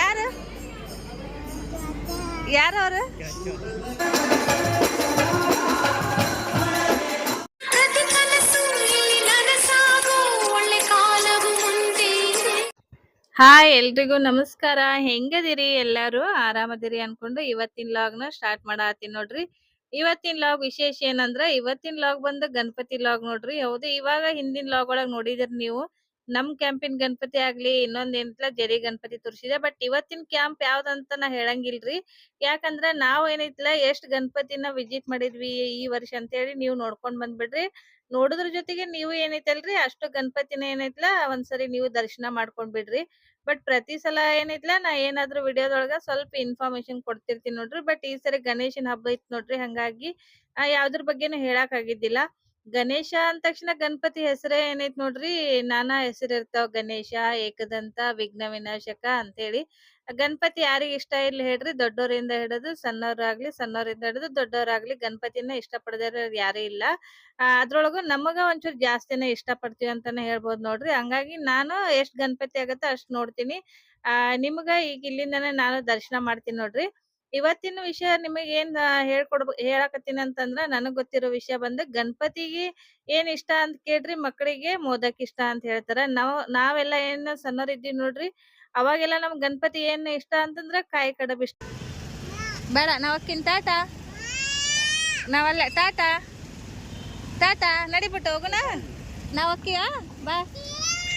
ಯಾರು? ಯಾರು ಅವರು? ಹಾಯ್, ಎಲ್ರಿಗೂ ನಮಸ್ಕಾರ. ಹೆಂಗದಿರಿ ಎಲ್ಲಾರು? ಆರಾಮದಿರಿ ಅನ್ಕೊಂಡು ಇವತ್ತಿನ ಲಾಗ್ನ ಸ್ಟಾರ್ಟ್ ಮಾಡತ್ತೀನಿ ನೋಡ್ರಿ. ಇವತ್ತಿನ ಲಾಗ್ ವಿಶೇಷ ಏನಂದ್ರ, ಇವತ್ತಿನ ಲಾಗ್ ಬಂದು ಗಣಪತಿ ಲಾಗ್ ನೋಡ್ರಿ. ಹೌದು, ಇವಾಗ ಹಿಂದಿನ ಲಾಗ್ ಒಳಗ್ ನೋಡಿದಿರಿ ನೀವು. ನಮ್ ಕ್ಯಾಂಪಿನ ಗಣಪತಿ ಆಗ್ಲಿ, ಇನ್ನೊಂದ್ ಏನಿಲ್ಲ ಜರಿ ಗಣಪತಿ ತೋರಿಸಿದೆ. ಬಟ್ ಇವತ್ತಿನ ಕ್ಯಾಂಪ್ ಯಾವ್ದಂತ ನಾ ಹೇಳಂಗಿಲ್ರಿ. ಯಾಕಂದ್ರ ನಾವ್ ಏನೈತಿಲ್ಲ ಎಷ್ಟ್ ಗಣಪತಿನ ವಿಸಿಟ್ ಮಾಡಿದ್ವಿ ಈ ವರ್ಷ ಅಂತ ಹೇಳಿ ನೀವು ನೋಡ್ಕೊಂಡ್ ಬಂದ್ಬಿಡ್ರಿ. ನೋಡುದ್ರ ಜೊತೆಗೆ ನೀವು ಏನೈತಲ್ರಿ, ಅಷ್ಟು ಗಣಪತಿನ ಏನೈತ್ಲ, ಒಂದ್ಸರಿ ನೀವು ದರ್ಶನ ಮಾಡ್ಕೊಂಡ್ ಬಿಡ್ರಿ ಬಟ್ ಪ್ರತಿ ಸಲ ಏನೈತ್ಲ, ನಾ ಏನಾದ್ರು ವಿಡಿಯೋದೊಳಗ ಸ್ವಲ್ಪ ಇನ್ಫಾರ್ಮೇಶನ್ ಕೊಡ್ತಿರ್ತೀನಿ ನೋಡ್ರಿ. ಬಟ್ ಈ ಸರಿ ಗಣೇಶನ ಹಬ್ಬ ಇತ್ತು ನೋಡ್ರಿ, ಹಂಗಾಗಿ ಯಾವ್ದ್ರ ಬಗ್ಗೆನೂ ಹೇಳಕ್ ಆಗಿದ್ದಿಲ್ಲ. ಗಣೇಶ ಅಂದ ತಕ್ಷಣ ಗಣಪತಿ ಹೆಸರೇ ಏನೈತ್ ನೋಡ್ರಿ? ನಾನಾ ಹೆಸರಿರ್ತಾವ ಗಣೇಶ, ಏಕದಂತ ವಿಘ್ನ ವಿನಾಶಕ ಅಂತ ಹೇಳಿ ಗಣಪತಿ ಯಾರಿಗ ಇಷ್ಟ ಇಲ್ಲ ಹೇಳ್ರಿ, ದೊಡ್ಡೋರಿಂದ ಹಿಡಿದು ಸಣ್ಣವ್ರಾಗ್ಲಿ, ಸಣ್ಣವರಿಂದ ಹಿಡಿದು ದೊಡ್ಡವರಾಗ್ಲಿ ಗಣಪತಿನ ಇಷ್ಟ ಪಡದವ್ರು ಯಾರು ಇಲ್ಲ. ಅದ್ರೊಳಗು ನಮಗ ಒಂಚೂರ್ ಜಾಸ್ತಿನೇ ಇಷ್ಟ ಪಡ್ತೀವಿ ಅಂತಾನೆ ಹೇಳ್ಬೋದು ನೋಡ್ರಿ. ಹಂಗಾಗಿ ನಾನು ಎಷ್ಟ್ ಗಣಪತಿ ಆಗತ್ತ ಅಷ್ಟ್ ನೋಡ್ತೀನಿ. ಆ, ನಿಮ್ಗ ಈಗ ಇಲ್ಲಿಂದಾನೆ ನಾನು ದರ್ಶನ ಮಾಡ್ತೀನಿ ನೋಡ್ರಿ. ಇವತ್ತಿನ ವಿಷಯ ನಿಮಗ್ ಏನ್ ಹೇಳ್ಕೊಡ್ ಹೇಳಕತ್ತೀನಿ ಅಂತಂದ್ರ ನನಗ್ ಗೊತ್ತಿರೋ ವಿಷಯ ಬಂದ್ ಗಣಪತಿಗೆ ಏನ್ ಇಷ್ಟ ಅಂತ ಕೇಳ್ರಿ ಮಕ್ಕಳಿಗೆ ಮೋದಕ್ ಇಷ್ಟ ಅಂತ ಹೇಳ್ತಾರ. ನಾವ್ ನಾವೆಲ್ಲ ಏನ್ ಸಣ್ಣವ್ರ ಇದ್ದೀವಿ ನೋಡ್ರಿ ಅವಾಗೆಲ್ಲ ನಮ್ ಗಣಪತಿ ಏನ್ ಇಷ್ಟ ಅಂತಂದ್ರ ಕಾಯಿ ಕಡಬ್ ಇಷ್ಟ. ಬೇಡ ನಾವಕ್ಕಿನ್ ಟಾಟಾ ನಾವಲ್ಲ ಟಾಟಾ ಟಾಟಾ ನಡಿಬಿಟ್ಟು ಹೋಗುಣ ನಾವ್ ಅಕ್ಕಿಯ? ಬಾ.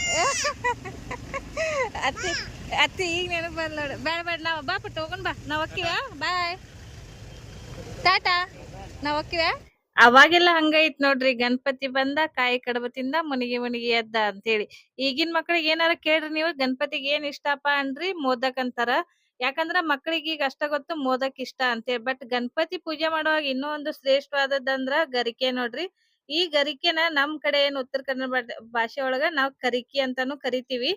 ಅತ್ತಿ ಅತ್ತಿ, ಈಗ ನೆನಪು ಬರ್ಲ ಬೇಡ ಬೇಡ, ನಾವು ಬಾ, ಪುಟ್ಟ, ಹೋಗೋಣ ಬಾ. ನಾವು ಅಕ್ಕಿವ ಬಾಯ್ ಟಾಟಾ, ನಾವು ಒಕ್ಕಿವ ಅವಾಗೆಲ್ಲ ಹಂಗೈತ್ ನೋಡ್ರಿ. ಗಣಪತಿ ಬಂದ, ಕಾಯಿ ಕಡಬ ತಿಂದ, ಮುನಿಗಿ ಮುನಿಗಿ ಎದ್ದ ಅಂತೇಳಿ. ಈಗಿನ ಮಕ್ಳಿಗೆ ಏನಾರ ಕೇಳ್ರಿ ನೀವು. ಗಣಪತಿಗೆ ಏನ್ ಇಷ್ಟಪ್ಪ ಅನ್ರಿ? ಮೋದಕ್ ಅಂತಾರ. ಯಾಕಂದ್ರ ಮಕ್ಳಿಗೆ ಈಗ ಅಷ್ಟ ಗೊತ್ತು ಮೋದಕ್ ಇಷ್ಟ ಅಂತೇಳಿ. ಬಟ್ ಗಣಪತಿ ಪೂಜೆ ಮಾಡುವಾಗ ಇನ್ನೂ ಒಂದು ಶ್ರೇಷ್ಠವಾದದ್ದಂದ್ರ ಗರಿಕೆ ನೋಡ್ರಿ. ಈ ಗರಿಕೆನ ನಮ್ ಕಡೆ ಏನ್ ಉತ್ತರ ಕನ್ನಡ ಭಾಷೆ ಒಳಗ ನಾವ್ ಕರಿಕಿ ಅಂತಾನು ಕರಿತೀವಿ.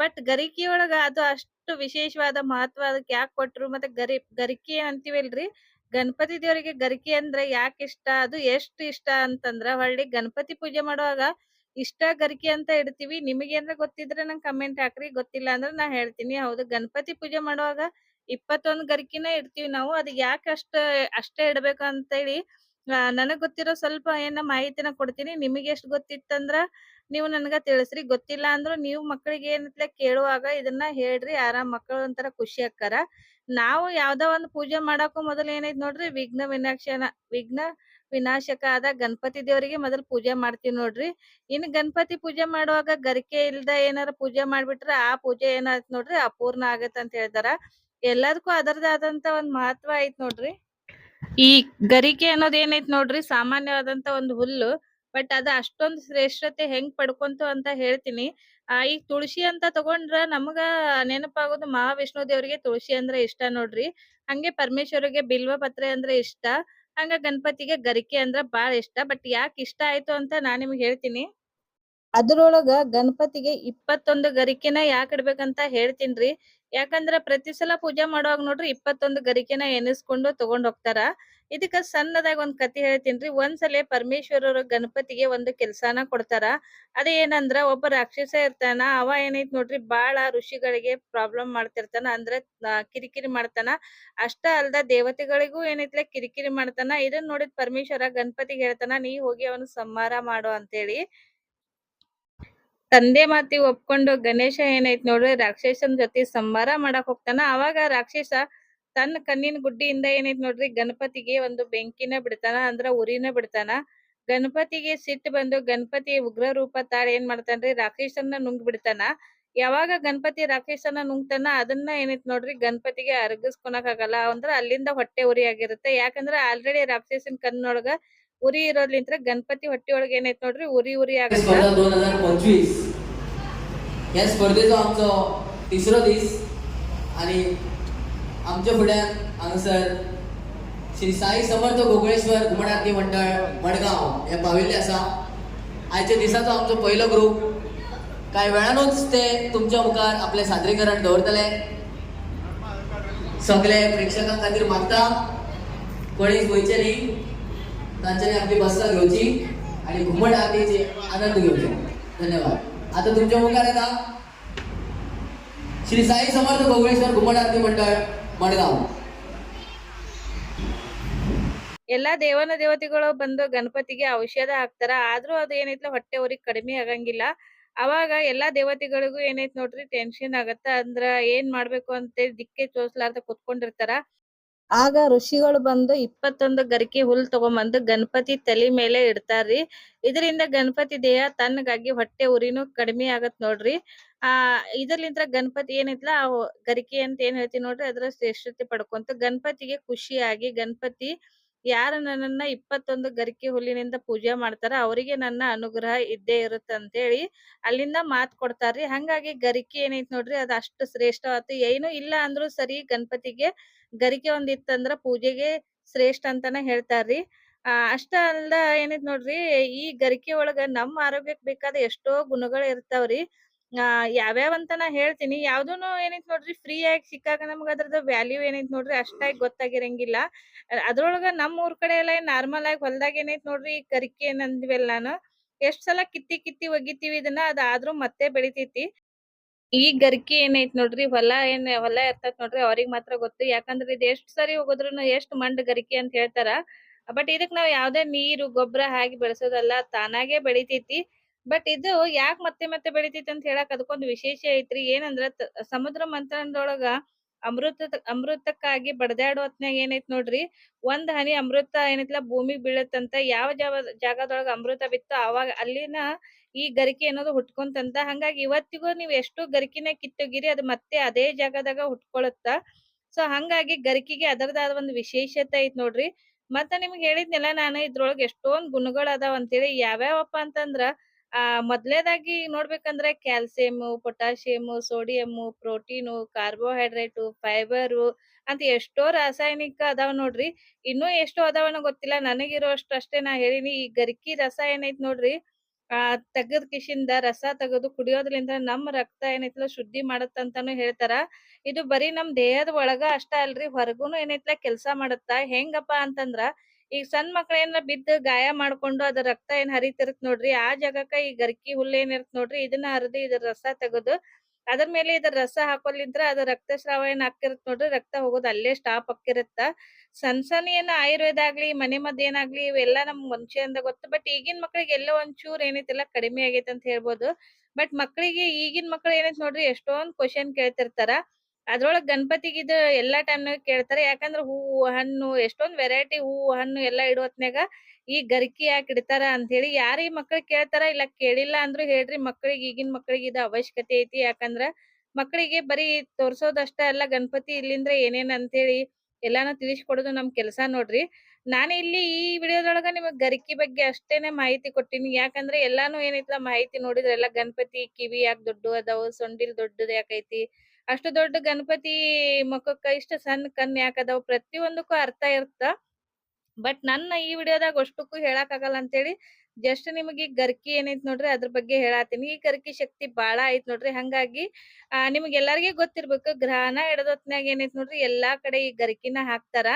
ಬಟ್ ಗರಿಕಿ ಒಳಗ ಅದು ಅಷ್ಟು ವಿಶೇಷವಾದ ಮಹತ್ವ ಅದಕ್ಕೆ ಯಾಕೆ ಕೊಟ್ರು? ಮತ್ತೆ ಗರಿ ಗರಿಕೆ ಅಂತೀವಲ್ರಿ ಗಣಪತಿ ದೇವರಿಗೆ ಗರಿಕೆ ಅಂದ್ರೆ ಯಾಕೆ ಇಷ್ಟ? ಅದು ಎಷ್ಟು ಇಷ್ಟ ಅಂತಂದ್ರ ಹೊಳ್ಳಿ ಗಣಪತಿ ಪೂಜೆ ಮಾಡುವಾಗ ಇಷ್ಟ ಗರಿಕೆ ಅಂತ ಇಡ್ತೀವಿ. ನಿಮಗೇನ್ರ ಗೊತ್ತಿದ್ರೆ ನಂಗೆ ಕಮೆಂಟ್ ಹಾಕ್ರಿ. ಗೊತ್ತಿಲ್ಲ ಅಂದ್ರೆ ನಾ ಹೇಳ್ತೀನಿ. ಹೌದು ಗಣಪತಿ ಪೂಜೆ ಮಾಡುವಾಗ ಇಪ್ಪತ್ತೊಂದ್ ಗರಿಕಿನ ಇಡ್ತೀವಿ ನಾವು. ಅದು ಯಾಕೆ ಅಷ್ಟ ಅಷ್ಟೇ ಆ, ನನಗ್ ಗೊತ್ತಿರೋ ಸ್ವಲ್ಪ ಏನ ಮಾಹಿತಿನ ಕೊಡ್ತೀನಿ. ನಿಮಗೆ ಎಷ್ಟ್ ಗೊತ್ತಿತ್ತಂದ್ರ ನೀವು ನನ್ಗ ತಿಳಿಸ್ರಿ. ಗೊತ್ತಿಲ್ಲ ಅಂದ್ರು ನೀವು ಮಕ್ಕಳಿಗೆ ಏನತ್ಲೆ ಕೇಳುವಾಗ ಇದನ್ನ ಹೇಳ್ರಿ. ಆರಾಮ್ ಮಕ್ಕಳು ಒಂಥರ ಖುಷಿ ಆಕ್ಕಾರ ನಾವು ಯಾವ್ದೋ ಒಂದ್ ಪೂಜೆ ಮಾಡಕ್ಕೂ ಮೊದಲು ಏನೈತ್ ನೋಡ್ರಿ, ವಿಘ್ನ ವಿನಾಶನ, ವಿಘ್ನ ವಿನಾಶಕ ಆದ ಗಣಪತಿ ದೇವರಿಗೆ ಮೊದಲ್ ಪೂಜೆ ಮಾಡ್ತೀವಿ ನೋಡ್ರಿ. ಇನ್ ಗಣಪತಿ ಪೂಜೆ ಮಾಡುವಾಗ ಗರಿಕೆ ಇಲ್ದ ಏನಾರ ಪೂಜೆ ಮಾಡ್ಬಿಟ್ರೆ ಆ ಪೂಜೆ ಏನಾಯ್ತ್ ನೋಡ್ರಿ, ಅಪೂರ್ಣ ಆಗತ್ತ ಅಂತ ಹೇಳ್ತಾರ. ಎಲ್ಲದಕ್ಕೂ ಅದರದೇ ಆದಂತ ಒಂದ್ ಮಹತ್ವ ಐತ್ ನೋಡ್ರಿ. ಈ ಗರಿಕೆ ಅನ್ನೋದ್ ಏನೈತ್ ನೋಡ್ರಿ, ಸಾಮಾನ್ಯವಾದಂತ ಒಂದು ಹುಲ್ಲು. ಬಟ್ ಅದ ಅಷ್ಟೊಂದ್ ಶ್ರೇಷ್ಠತೆ ಹೆಂಗ್ ಪಡ್ಕೊಂತು ಅಂತ ಹೇಳ್ತೀನಿ. ಆ, ಈಗ ತುಳಸಿ ಅಂತ ತಗೊಂಡ್ರ ನಮಗ ನೆನಪಾಗೋದು ಮಹಾವಿಷ್ಣು ದೇವ್ರಿಗೆ ತುಳಸಿ ಅಂದ್ರೆ ಇಷ್ಟ ನೋಡ್ರಿ. ಹಂಗೆ ಪರಮೇಶ್ವರಿಗೆ ಬಿಲ್ವ ಪತ್ರೆ ಅಂದ್ರೆ ಇಷ್ಟ. ಹಂಗ ಗಣಪತಿಗೆ ಗರಿಕೆ ಅಂದ್ರ ಬಾಳ ಇಷ್ಟ. ಬಟ್ ಯಾಕೆ ಇಷ್ಟ ಆಯ್ತು ಅಂತ ನಾ ನಿಮ್ಗೆ ಹೇಳ್ತೀನಿ. ಅದ್ರೊಳಗ ಗಣಪತಿಗೆ ಇಪ್ಪತ್ತೊಂದು ಗರಿಕೆನ ಯಾಕೆ ಇಡ್ಬೇಕಂತ ಹೇಳ್ತೀನ್ರಿ. ಯಾಕಂದ್ರ ಪ್ರತಿ ಸಲ ಪೂಜೆ ಮಾಡುವಾಗ ನೋಡ್ರಿ ಇಪ್ಪತ್ತೊಂದು ಗರಿಕೆನ ಎನಿಸ್ಕೊಂಡು ತಗೊಂಡ್ ಹೋಗ್ತಾರ. ಇದಕ್ಕ ಸಣ್ಣದಾಗ ಒಂದ್ ಕತಿ ಹೇಳ್ತೀನ್ರಿ, ಒಂದ್ಸಲ ಪರಮೇಶ್ವರರು ಗಣಪತಿಗೆ ಒಂದು ಕೆಲ್ಸಾನ ಕೊಡ್ತಾರ. ಅದೇನಂದ್ರ ಒಬ್ಬ ರಾಕ್ಷಸ ಇರ್ತಾನ, ಅವ ಏನೈತ್ ನೋಡ್ರಿ ಬಾಳ ಋಷಿಗಳಿಗೆ ಪ್ರಾಬ್ಲಮ್ ಮಾಡ್ತಿರ್ತಾನ, ಅಂದ್ರ ಕಿರಿಕಿರಿ ಮಾಡ್ತಾನ. ಅಷ್ಟ ಅಲ್ದ ದೇವತೆಗಳಿಗೂ ಏನೈತ್ಲೆ ಕಿರಿಕಿರಿ ಮಾಡ್ತಾನ. ಇದನ್ನ ನೋಡಿದ್ ಪರಮೇಶ್ವರ ಗಣಪತಿಗೆ ಹೇಳ್ತಾನ, ನೀ ಹೋಗಿ ಅವನು ಸಂಹಾರ ಮಾಡು ಅಂತೇಳಿ. ತಂದೆ ಮಾತಿ ಒಪ್ಕೊಂಡು ಗಣೇಶ ಏನೈತ್ ನೋಡ್ರಿ ರಾಕ್ಷಸನ್ ಜೊತೆ ಸಂಹಾರ ಮಾಡಕ್ ಹೋಗ್ತಾನ. ಅವಾಗ ರಾಕ್ಷಸ ತನ್ನ ಕಣ್ಣಿನ ಗುಡ್ಡಿಯಿಂದ ಏನೈತ್ ನೋಡ್ರಿ ಗಣಪತಿಗೆ ಒಂದು ಬೆಂಕಿನ ಬಿಡ್ತಾನ, ಅಂದ್ರ ಉರಿನ ಬಿಡ್ತಾನ. ಗಣಪತಿಗೆ ಸಿಟ್ಟು ಬಂದು ಗಣಪತಿ ಉಗ್ರ ರೂಪ ತಾಳ ಏನ್ ಮಾಡ್ತಾನ್ರಿ, ರಾಕ್ಷಸನ್ನ ನುಂಗ್ ಬಿಡ್ತಾನ. ಯಾವಾಗ ಗಣಪತಿ ರಾಕ್ಷಸನ ನುಂಗ್ತಾನ, ಅದನ್ನ ಏನೈತ್ ನೋಡ್ರಿ ಗಣಪತಿಗೆ ಅರಗಿಸ್ಕೊಳಕ್ ಆಗಲ್ಲ, ಅಂದ್ರ ಅಲ್ಲಿಂದ ಹೊಟ್ಟೆ ಉರಿ ಆಗಿರುತ್ತೆ. ಯಾಕಂದ್ರ ಆಲ್ರೆಡಿ ರಾಕ್ಷಸನ್ ಕಣ್ಣೊಳಗ ಉರಿ ಇರೋದ್ಲಿಂತ್ರ ಗಣಪತಿ ಹೊಟ್ಟೆ ಒಳಗ ಏನೈತ್ ನೋಡ್ರಿ ಉರಿ ಉರಿ ಆಗತ್ತ स्पर्धा दोन हजार पंचवीस ह्या स्पर्धेचो आमचो तिसरो दीस आणि आमच्या फुड्यान हांगासर श्री साई समर्थ गोकुळेश्वर घुमट आरती मंडळ मडगांव हे पाविल्ले आसा आयच्या दिसाचो आमचो पयलो ग्रूप कांय वेळानूच ते तुमच्या मुखार आपलें सादरीकरण दवरतले सगळे प्रेक्षकां खातीर मागता कोणीच गोंयचे न्ही तांच्यांनी आपली बसका घेवची आणि घुमट आरतीचे आनंद घेवचे धन्यवाद आता तुमच्या मुखार येता श्री साई समर्थ गोकुळेश्वर घुमट आरती मंडळ मडगाव ಎಲ್ಲಾ ದೇವನ ದೇವತೆಗಳು ಬಂದು ಗಣಪತಿಗೆ ಔಷಧ ಹಾಕ್ತಾರ ಆದ್ರೂ ಅದು ಏನೈತ್ಲ ಹೊಟ್ಟೆ ಉರಿ ಕಡಿಮೆ ಆಗಂಗಿಲ್ಲ ಅವಾಗ ಎಲ್ಲಾ ದೇವತೆಗಳಿಗೂ ಏನೈತ್ ನೋಡ್ರಿ ಟೆನ್ಷನ್ ಆಗತ್ತ ಅಂದ್ರ ಏನ್ ಮಾಡ್ಬೇಕು ಅಂತೇಳಿ ದಿಕ್ಕೆ ತೋರ್ಸ್ಲಾರ್ದ ಕುತ್ಕೊಂಡಿರ್ತಾರ ಆಗ ಋಷಿಗಳು ಬಂದು ಇಪ್ಪತ್ತೊಂದು ಗರಿಕೆ ಹುಲ್ ತಗೊಂಬಂದು ಗಣಪತಿ ತಲೆ ಮೇಲೆ ಇಡ್ತಾರ್ರಿ. ಇದರಿಂದ ಗಣಪತಿ ದೇಹ ತಣ್ಣಗಾಗಿ ಹೊಟ್ಟೆ ಉರಿನೂ ಕಡಿಮೆ ಆಗತ್ ನೋಡ್ರಿ. ಆ ಇದರ್ಲಿಂತ್ರ ಗಣಪತಿ ಏನೈತ್ಲ ಗರಿಕೆ ಅಂತ ಏನ್ ಹೇಳ್ತೀವಿ ನೋಡ್ರಿ, ಅದ್ರ ಶ್ರೇಷ್ಠತೆ ಪಡ್ಕೊಂತ ಗಣಪತಿಗೆ ಖುಷಿಯಾಗಿ ಗಣಪತಿ ಯಾರು ನನ್ನನ್ನ ಇಪ್ಪತ್ತೊಂದು ಗರಿಕೆ ಹುಲ್ಲಿನಿಂದ ಪೂಜೆ ಮಾಡ್ತಾರ ಅವರಿಗೆ ನನ್ನ ಅನುಗ್ರಹ ಇದ್ದೇ ಇರುತ್ತ ಅಂತೇಳಿ ಅಲ್ಲಿಂದ ಮಾತ್ ಕೊಡ್ತಾರ್ರಿ. ಹಂಗಾಗಿ ಗರಿಕೆ ಏನೈತ್ ನೋಡ್ರಿ ಅದ್ ಅಷ್ಟು ಶ್ರೇಷ್ಠ ಆತು ಏನು ಇಲ್ಲ ಅಂದ್ರು ಸರಿ ಗಣಪತಿಗೆ ಗರಿಕೆ ಒಂದ್ ಇತ್ತಂದ್ರ ಪೂಜೆಗೆ ಶ್ರೇಷ್ಠ ಅಂತಾನ ಹೇಳ್ತಾರ್ರಿ. ಆ, ಅಷ್ಟ ಅಲ್ದ ಏನೈತ್ ನೋಡ್ರಿ ಈ ಗರಿಕೆ ಒಳಗ ನಮ್ಮ ಆರೋಗ್ಯಕ್ ಬೇಕಾದ ಎಷ್ಟೋ ಗುಣಗಳು ಇರ್ತಾವ್ರಿ. ಆ ಯಾವ್ಯಾವ ಅಂತ ನಾ ಹೇಳ್ತೀನಿ. ಯಾವ್ದೂನು ಏನೈತ್ ನೋಡ್ರಿ ಫ್ರೀ ಆಗಿ ಸಿಕ್ಕಾಗ ನಮ್ಗ ಅದ್ರದ್ದು ವ್ಯಾಲ್ಯೂ ಏನೈತ್ ನೋಡ್ರಿ ಅಷ್ಟಾಗಿ ಗೊತ್ತಾಗಿರಂಗಿಲ್ಲ. ಅದ್ರೊಳಗ ನಮ್ಮ ಊರ್ ಕಡೆ ಎಲ್ಲ ನಾರ್ಮಲ್ ಆಗಿ ಹೊಲ್ದಾಗ ಏನೈತ್ ನೋಡ್ರಿ ಈ ಗರಿಕೆ ಏನ್ ಅಂದ್ವಲ್ಲ ನಾನು, ಎಷ್ಟ್ ಸಲ ಕಿತ್ತಿ ಕಿತ್ತಿ ಒಗಿತೀವಿ ಇದನ್ನ ಅದಾದ್ರೂ ಮತ್ತೆ ಬೆಳಿತೈತಿ. ಈ ಗರ್ಕಿ ಏನೈತ್ ನೋಡ್ರಿ ಹೊಲ ಏನ್ ಹೊಲ ಇರ್ತೈತ್ ನೋಡ್ರಿ ಅವ್ರಿಗ್ ಮಾತ್ರ ಗೊತ್ತು. ಯಾಕಂದ್ರ ಇದ್ ಎಷ್ಟ್ ಸರಿ ಹೋಗುದ್ರುನು ಎಷ್ಟ್ ಮಂಡ್ ಗರಿಕೆ ಅಂತ ಹೇಳ್ತಾರ. ಬಟ್ ಇದಕ್ ನಾವ್ ಯಾವ್ದೇ ನೀರು ಗೊಬ್ಬರ ಹಾಕಿ ಬೆಳೆಸೋದಲ್ಲ ತಾನಾಗೆ ಬೆಳಿತೈತಿ. ಬಟ್ ಇದು ಯಾಕ್ ಮತ್ತೆ ಮತ್ತೆ ಬೆಳಿತೈತಿ ಅಂತ ಹೇಳಕ್ ಅದಕ್ಕೊಂದ್ ವಿಶೇಷ ಐತ್ರಿ. ಏನಂದ್ರ ಸಮುದ್ರ ಮಂಥನದೊಳಗ ಅಮೃತ, ಅಮೃತಕ್ಕಾಗಿ ಬಡದಾಡೋ ಹೊತ್ನಾಗ ಏನೈತ್ ನೋಡ್ರಿ. ಒಂದ್ ಹನಿ ಅಮೃತ ಏನೈತಿಲ್ಲ ಭೂಮಿಗ್ ಬೀಳತ್ತಂತ ಯಾವ ಜಾವ, ಜಾಗದೊಳಗ ಅಮೃತ ಬಿತ್ತೋ ಅವಾಗ ಅಲ್ಲಿನ ಈ ಗರಿಕೆ ಅನ್ನೋದು ಹುಟ್ಕೊಂತಂತ. ಹಂಗಾಗಿ ಇವತ್ತಿಗೂ ನೀವ್ ಎಷ್ಟು ಗರಿಕಿನ ಕಿತ್ತೋಗಿರಿ, ಅದು ಮತ್ತೆ ಅದೇ ಜಾಗದಾಗ ಹುಟ್ಕೊಳತ್ತ. ಸೊ ಹಂಗಾಗಿ ಗರಿಕೆಗೆ ಅದರದಾದ ಒಂದು ವಿಶೇಷತೆ ಐತ್ ನೋಡ್ರಿ. ಮತ್ತ ನಿಮ್ಗ್ ಹೇಳಿದ್ನೆಲ್ಲ ನಾನು ಇದ್ರೊಳಗ ಎಷ್ಟೊಂದ್ ಗುಣಗಳು ಅದಾವ ಅಂತೇಳಿ. ಯಾವ್ಯಾವಪ್ಪ ಅಂತಂದ್ರ ಆ, ಮೊದ್ಲೇದಾಗಿ ನೋಡ್ಬೇಕಂದ್ರೆ calcium potassium sodium, protein, carbohydrate, fibre ಅಂತ ಎಷ್ಟೋ ರಾಸಾಯನಿಕ ಅದಾವ ನೋಡ್ರಿ. ಇನ್ನೂ ಎಷ್ಟೋ ಅದಾವನ ಗೊತ್ತಿಲ್ಲ. ನನಗಿರೋಷ್ಟು ಅಷ್ಟೇ ನಾ ಹೇಳಿನಿ. ಈ ಗರಿಕಿ ರಸ ಏನೈತ್ ನೋಡ್ರಿ, ಆ, ತೆಗದ್ ಕಿಶಿಂದ ರಸ ತೆಗೆದು ಕುಡಿಯೋದ್ರಿಂದ ನಮ್ಮ ರಕ್ತ ಏನೈತ್ಲ ಶುದ್ಧಿ ಮಾಡತ್ತಂತಾನು ಹೇಳ್ತಾರ. ಇದು ಬರೀ ನಮ್ ದೇಹದ ಒಳಗ ಅಷ್ಟ ಅಲ್ರಿ. ಹೊರಗುನು ಏನೈತ್ಲ ಕೆಲ್ಸ ಮಾಡತ್ತ. ಹೆಂಗಪ್ಪಾ ಅಂತಂದ್ರ ಈಗ ಸಣ್ಣ ಮಕ್ಳ ಏನಾರ ಬಿದ್ದು ಗಾಯ ಮಾಡ್ಕೊಂಡು ಅದ್ರ ರಕ್ತ ಏನ್ ಹರಿತಿರತ್ ನೋಡ್ರಿ, ಆ ಜಾಗಕ್ಕ ಈ ಗರ್ಕಿ ಹುಲ್ಲು ಏನಿರತ್ ನೋಡ್ರಿ, ಇದನ್ನ ಹರಿದು ಇದ್ರ ರಸ ತೆಗೆದು ಅದ್ರ ಮೇಲೆ ಇದ್ರ ರಸ ಹಾಕೋಲಿಂತ್ರ ಅದ ರಕ್ತಸ್ರಾವ ಏನ್ ಹಾಕಿರತ್ ನೋಡ್ರಿ, ರಕ್ತ ಹೋಗೋದು ಅಲ್ಲೇ ಸ್ಟಾಪ್ ಹಾಕಿರತ್ತ ಸಣ್ಣ ಸಣ್ಣ ಏನ್ ಆಯುರ್ವೇದ ಆಗ್ಲಿ, ಮನೆ ಮದ್ದ್ ಏನಾಗ್ಲಿ ಇವೆಲ್ಲಾ ನಮ್ ಮುಂಚೆಯಿಂದ ಗೊತ್ತು ಬಟ್ ಈಗಿನ ಮಕ್ಳಿಗೆ ಎಲ್ಲೋ ಒಂಚೂರ್ ಏನೈತಿಲ್ಲ ಕಡಿಮೆ ಆಗೈತೆ ಅಂತ ಹೇಳ್ಬೋದು. ಬಟ್ ಮಕ್ಳಿಗೆ ಈಗಿನ ಮಕ್ಳು ಏನೈತ್ ನೋಡ್ರಿ, ಎಷ್ಟೊಂದ್ ಕ್ವಶನ್ ಕೇಳ್ತಿರ್ತಾರ. ಅದ್ರೊಳಗ್ ಗಣಪತಿಗಿದ ಎಲ್ಲಾ ಟೈಮ್ನಾಗ ಕೇಳ್ತಾರೆ. ಯಾಕಂದ್ರ ಹೂವು, ಹಣ್ಣು, ಎಷ್ಟೊಂದ್ ವೆರೈಟಿ ಹೂವು, ಹಣ್ಣು ಎಲ್ಲಾ ಇಡೋ ಹೊತ್ನ್ಯಾಗ ಈ ಗರ್ಕಿ ಯಾಕೆ ಇಡ್ತಾರ ಅಂತ ಹೇಳಿ ಯಾರ್ ಈ ಕೇಳ್ತಾರ, ಇಲ್ಲ ಕೇಳಿಲ್ಲ ಅಂದ್ರು ಹೇಳ್ರಿ ಮಕ್ಳಿಗ್ ಈಗಿನ ಮಕ್ಳಿಗ್ ಇದು ಅವಶ್ಯಕತೆ ಐತಿ. ಯಾಕಂದ್ರ ಮಕ್ಳಿಗೆ ಬರೀ ತೋರ್ಸೋದಷ್ಟ ಅಲ್ಲ ಗಣಪತಿ ಇಲ್ಲಿಂದ್ರ ಏನೇನ್ ಅಂತೇಳಿ ಎಲ್ಲಾನು ತಿಳಿಸ್ಕೊಡೋದು ನಮ್ ಕೆಲ್ಸ ನೋಡ್ರಿ. ನಾನು ಇಲ್ಲಿ ಈ ವಿಡಿಯೋದೊಳಗ ನಿಮಗ್ ಗರಿಕಿ ಬಗ್ಗೆ ಅಷ್ಟೇನೆ ಮಾಹಿತಿ ಕೊಟ್ಟಿನಿ. ಯಾಕಂದ್ರೆ ಎಲ್ಲಾನು ಏನೈತಲ್ಲ ಮಾಹಿತಿ ನೋಡಿದ್ರೆ ಎಲ್ಲಾ ಗಣಪತಿ ಕಿವಿ ಯಾಕೆ ದೊಡ್ಡ ಅದಾವು, ಸೊಂಡಿಲ್ ದೊಡ್ಡದ್ ಯಾಕೈತಿ ಅಷ್ಟು ದೊಡ್ಡ ಗಣಪತಿ ಮುಖಕ್ಕ ಇಷ್ಟ ಸಣ್ಣ ಕಣ್ ಯಾಕ್ ಅದಾವು? ಪ್ರತಿಯೊಂದಕ್ಕೂ ಅರ್ಥ ಇರ್ತ. ಬಟ್ ನನ್ನ ಈ ವಿಡಿಯೋದಾಗ ಅಷ್ಟಕ್ಕೂ ಹೇಳಕ್ ಆಗಲ್ಲ ಅಂತೇಳಿ ಜಸ್ಟ್ ನಿಮಗೆ ಈ ಗರ್ಕಿ ಏನೈತ್ ನೋಡ್ರಿ ಅದ್ರ ಬಗ್ಗೆ ಹೇಳಾತೀನಿ. ಈ ಗರ್ಕಿ ಶಕ್ತಿ ಬಾಳ ಐತ್ ನೋಡ್ರಿ. ಹಂಗಾಗಿ, ಆ ನಿಮ್ಗ್ ಎಲ್ಲಾರ್ಗಿ ಗೊತ್ತಿರ್ಬೇಕು ಗ್ರಹಣ ಹಿಡದೊತ್ನಾಗ ಏನೈತ್ ನೋಡ್ರಿ? ಎಲ್ಲಾ ಕಡೆ ಈ ಗರ್ಕಿನ ಹಾಕ್ತಾರ.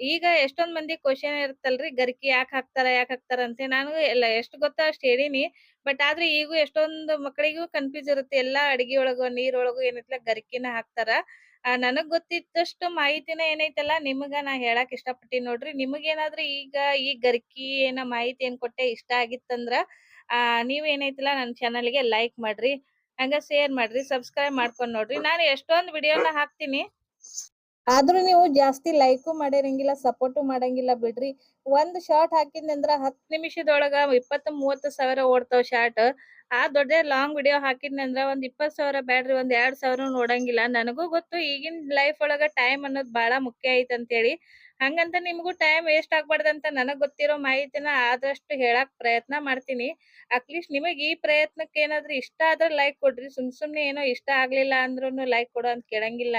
ಈಗ ಎಷ್ಟೊಂದ್ ಮಂದಿ ಕ್ವಶನ್ ಇರುತ್ತಲ್ರಿ, ಗರ್ಕಿ ಯಾಕ್ ಹಾಕ್ತಾರ ಯಾಕ್ ಹಾಕ್ತಾರ ಅಂತ ನಾನು ಎಲ್ಲ ಎಷ್ಟು ಗೊತ್ತಾ ಅಷ್ಟ್ ಹೇಳಿನಿ. ಬಟ್ ಆದ್ರೆ ಈಗೂ ಎಷ್ಟೊಂದ್ ಮಕ್ಕಳಿಗೂ ಕನ್ಫ್ಯೂಸ್ ಇರುತ್ತೆ. ಎಲ್ಲಾ ಅಡಿಗೆ ಒಳಗು ನೀರೊಳಗು ಏನೈತಲ್ಲ ಗರ್ಕಿನ ಹಾಕ್ತಾರ. ನನಗ್ ಗೊತ್ತಿದ್ದಷ್ಟು ಮಾಹಿತಿನ ಏನೈತಲ್ಲ, ನಿಮಗ ನಾ ಹೇಳಾಕ್ ಇಷ್ಟಪಟ್ಟಿನಿ ನೋಡ್ರಿ. ನಿಮಗೇನಾದ್ರೂ ಈಗ ಈ ಗರ್ಕಿ ಏನ ಮಾಹಿತಿ ಏನ್ ಕೊಟ್ಟೆ ಇಷ್ಟ ಆಗಿತ್ತಂದ್ರ, ಆ, ನೀವ್ ನನ್ನ ನನ್ ಚಾನಲ್ಗೆ ಲೈಕ್ ಮಾಡ್ರಿ. ಹಂಗ ಶೇರ್ ಮಾಡ್ರಿ ಸಬ್ಸ್ಕ್ರೈಬ್ ಮಾಡ್ಕೊಂಡ್ ನೋಡ್ರಿ. ನಾನು ಎಷ್ಟೊಂದ್ ವಿಡಿಯೋನ ಹಾಕ್ತೀನಿ. ಆದ್ರೂ ನೀವು ಜಾಸ್ತಿ ಲೈಕು ಮಾಡಿರಂಗಿಲ್ಲ ಸಪೋರ್ಟ್ ಮಾಡಂಗಿಲ್ಲ ಬಿಡ್ರಿ. ಒಂದ್ ಶಾರ್ಟ್ ಹಾಕಿದ್ನಂದ್ರ ಹತ್ ನಿಮಿಷದೊಳಗ ಇಪ್ಪತ್ತ ಮೂವತ್ತು ಸಾವಿರ ಓಡ್ತಾವ್ ಶಾರ್ಟ್ ಆ ದೊಡ್ಡ ಲಾಂಗ್ ವಿಡಿಯೋ ಹಾಕಿದ್ನಂದ್ರ ಒಂದ್ ಇಪ್ಪತ್ ಸಾವಿರ ಬ್ಯಾಡ್ರಿ, ಒಂದ್ ಎರಡ್ ಸಾವಿರ ನೋಡಂಗಿಲ್ಲ. ನನಗೂ ಗೊತ್ತು ಈಗಿನ ಲೈಫ್ ಒಳಗ ಟೈಮ್ ಅನ್ನೋದ್ ಬಹಳ ಮುಖ್ಯ ಐತ್ ಅಂತೇಳಿ ಹಂಗಂತ ನಿಮ್ಗೂ ಟೈಮ್ ವೇಸ್ಟ್ ಆಗ್ಬಾರ್ದಂತ ನನಗ್ ಗೊತ್ತಿರೋ ಮಾಹಿತಿನ ಆದಷ್ಟು ಹೇಳಕ್ ಪ್ರಯತ್ನ ಮಾಡ್ತೀನಿ. ಅಟ್ಲೀಸ್ಟ್ ನಿಮಗ್ ಈ ಪ್ರಯತ್ನಕ್ಕೆ ಏನಾದ್ರೂ ಇಷ್ಟ ಆದ್ರೆ ಲೈಕ್ ಕೊಡ್ರಿ. ಸುಮ್ ಸುಮ್ನೆ ಏನೋ ಇಷ್ಟ ಆಗ್ಲಿಲ್ಲ ಅಂದ್ರೂ ಲೈಕ್ ಕೊಡು ಅಂತ ಕೇಳಂಗಿಲ್ಲ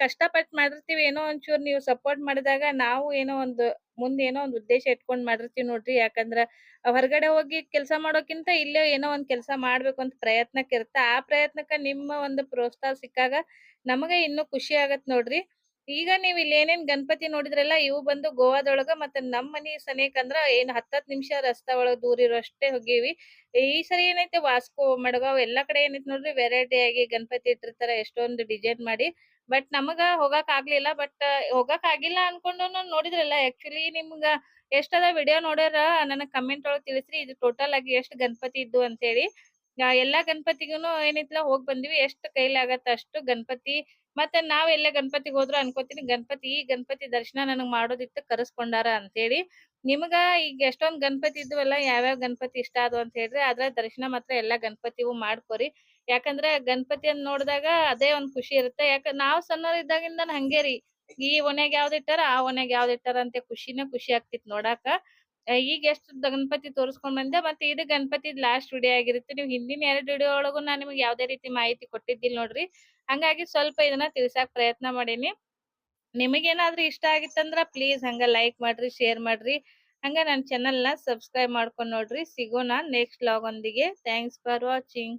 ಕಷ್ಟಪಟ್ಟು ಮಾಡಿರ್ತೀವಿ ಏನೋ ಒಂಚೂರ್ ನೀವು ಸಪೋರ್ಟ್ ಮಾಡಿದಾಗ ನಾವು ಏನೋ ಒಂದು ಮುಂದ್ ಏನೋ ಒಂದು ಉದ್ದೇಶ ಇಟ್ಕೊಂಡ್ ಮಾಡಿರ್ತೀವಿ ನೋಡ್ರಿ. ಯಾಕಂದ್ರ ಹೊರಗಡೆ ಹೋಗಿ ಕೆಲಸ ಮಾಡೋಕ್ಕಿಂತ ಇಲ್ಲೇ ಏನೋ ಒಂದ್ ಕೆಲಸ ಮಾಡ್ಬೇಕು ಅಂತ ಪ್ರಯತ್ನಕ್ಕೆ ಇರುತ್ತೆ. ಆ ಪ್ರಯತ್ನಕ್ಕ ನಿಮ್ಮ ಒಂದು ಪ್ರೋತ್ಸಾಹ ಸಿಕ್ಕಾಗ ನಮಗ ಇನ್ನು ಖುಷಿ ಆಗತ್ ನೋಡ್ರಿ. ಈಗ ನೀವ್ ಇಲ್ಲಿ ಏನೇನ್ ಗಣಪತಿ ನೋಡಿದ್ರಲ್ಲ, ಇವು ಬಂದು ಗೋವಾದೊಳಗ ಮತ್ತೆ ನಮ್ ಮನಿ ಸನೇಕ್ ಅಂದ್ರ ಏನ್ ಹತ್ತತ್ ನಿಮಿಷ ರಸ್ತಾ ಒಳಗ ದೂರ ಇರೋಷ್ಟೇ ಹೋಗಿವಿ. ಈ ಸರಿ ಏನೈತೆ, ವಾಸ್ಕೋ, ಮಡಗಾವ್ ಎಲ್ಲಾ ಕಡೆ ಏನೈತಿ ನೋಡ್ರಿ ವೆರೈಟಿ ಆಗಿ ಗಣಪತಿ ಇಟ್ಟಿರ್ತಾರ. ಎಷ್ಟೊಂದು ಡಿಸೈನ್ ಮಾಡಿ ಬಟ್ ನಮಗ ಹೋಗಾಕ ಆಗ್ಲಿಲ್ಲ ಬಟ್ ಹೋಗಕ್ ಆಗಿಲ್ಲ ಅನ್ಕೊಂಡು ನೋಡಿದ್ರಲ್ಲ ಆಕ್ಚುಲಿ ನಿಮ್ಗ ಎಷ್ಟದ ವಿಡಿಯೋ ನೋಡ್ಯಾರ ನನಗ್ ಕಮೆಂಟ್ ಒಳಗ್ ತಿಳಿಸ್ರಿ, ಇದು ಟೋಟಲ್ ಆಗಿ ಎಷ್ಟ್ ಗಣಪತಿ ಇದ್ದು ಅಂತೇಳಿ. ಹೇಳಿ ಎಲ್ಲಾ ಗಣಪತಿಗೂನು ಏನೈತ್ಲ ಹೋಗ್ ಬಂದಿವಿ, ಎಷ್ಟ್ ಕೈಲಿ ಆಗತ್ತ ಅಷ್ಟು ಗಣಪತಿ. ಮತ್ತೆ ನಾವ್ ಎಲ್ಲೇ ಗಣಪತಿಗ್ ಹೋದ್ರು ಅನ್ಕೋತೀನಿ, ಗಣಪತಿ, ಈ ಗಣಪತಿ ದರ್ಶನ ನನಗ್ ಮಾಡೋದಿತ್ತು, ಕರೆಸ್ಕೊಂಡಾರ ಅಂತೇಳಿ. ನಿಮಗ ಈಗ ಎಷ್ಟೊಂದ್ ಗಣಪತಿ ಇದ್ವಲ್ಲ, ಯಾವ್ಯಾವ ಗಣಪತಿ ಇಷ್ಟ ಆದ್ವು ಅಂತ ಹೇಳ್ರಿ, ಆದ್ರ ದರ್ಶನ ಮಾತ್ರ ಎಲ್ಲಾ ಗಣಪತಿಗೂ ಮಾಡ್ಕೊರಿ. ಯಾಕಂದ್ರೆ ಗಣಪತಿಯನ್ನ ನೋಡಿದಾಗ ಅದೇ ಒಂದ್ ಖುಷಿ ಇರುತ್ತೆ. ಯಾಕ, ನಾವ್ ಸಣ್ಣವ್ರ ಇದ್ದಾಗಿಂದ ಹಂಗೆ ರೀ. ಈ ಓಣ್ಯಾಗ ಯಾವ್ದ್ ಇಟ್ಟಾರ ಆ ಓಣ್ಯಾಗ ಯಾವ್ದ್ ಇಟ್ಟಾರ ಅಂತ ಖುಷಿನ ಖುಷಿ ಆಗ್ತಿತ್ ನೋಡಾಕ. ಈಗ ಎಷ್ಟು ಗಣಪತಿ ತೋರಿಸ್ಕೊಂಡ್ ಬಂದೆ ಮತ್ತೆ ಇದು ಗಣಪತಿ ಲಾಸ್ಟ್ ವಿಡಿಯೋ ಆಗಿರುತ್ತೆ. ನೀವು ಹಿಂದಿನ ಎರಡ್ ವಿಡಿಯೋ ಒಳಗೂ ನಾನು ನಿಮ್ಗೆ ಯಾವ್ದೇ ರೀತಿ ಮಾಹಿತಿ ಕೊಟ್ಟಿದ್ದಿಲ್ಲ ನೋಡ್ರಿ. ಹಂಗಾಗಿ ಸ್ವಲ್ಪ ಇದನ್ನ ತಿಳ್ಸಾಕ್ ಪ್ರಯತ್ನ ಮಾಡೀನಿ. ನಿಮಗೇನಾದ್ರೂ ಇಷ್ಟ ಆಗಿತ್ತಂದ್ರ ಪ್ಲೀಸ್ ಹಂಗ ಲೈಕ್ ಮಾಡ್ರಿ ಶೇರ್ ಮಾಡ್ರಿ. ಹಂಗ ನನ್ನ ಚಾನೆಲ್ನ ನ ಸಬ್ಸ್ಕ್ರೈಬ್ ಮಾಡ್ಕೊಂಡ್ ನೋಡ್ರಿ. ಸಿಗೋಣ ನೆಕ್ಸ್ಟ್ ಲಾಗ್ ಒಂದಿಗೆ. Thanks for watching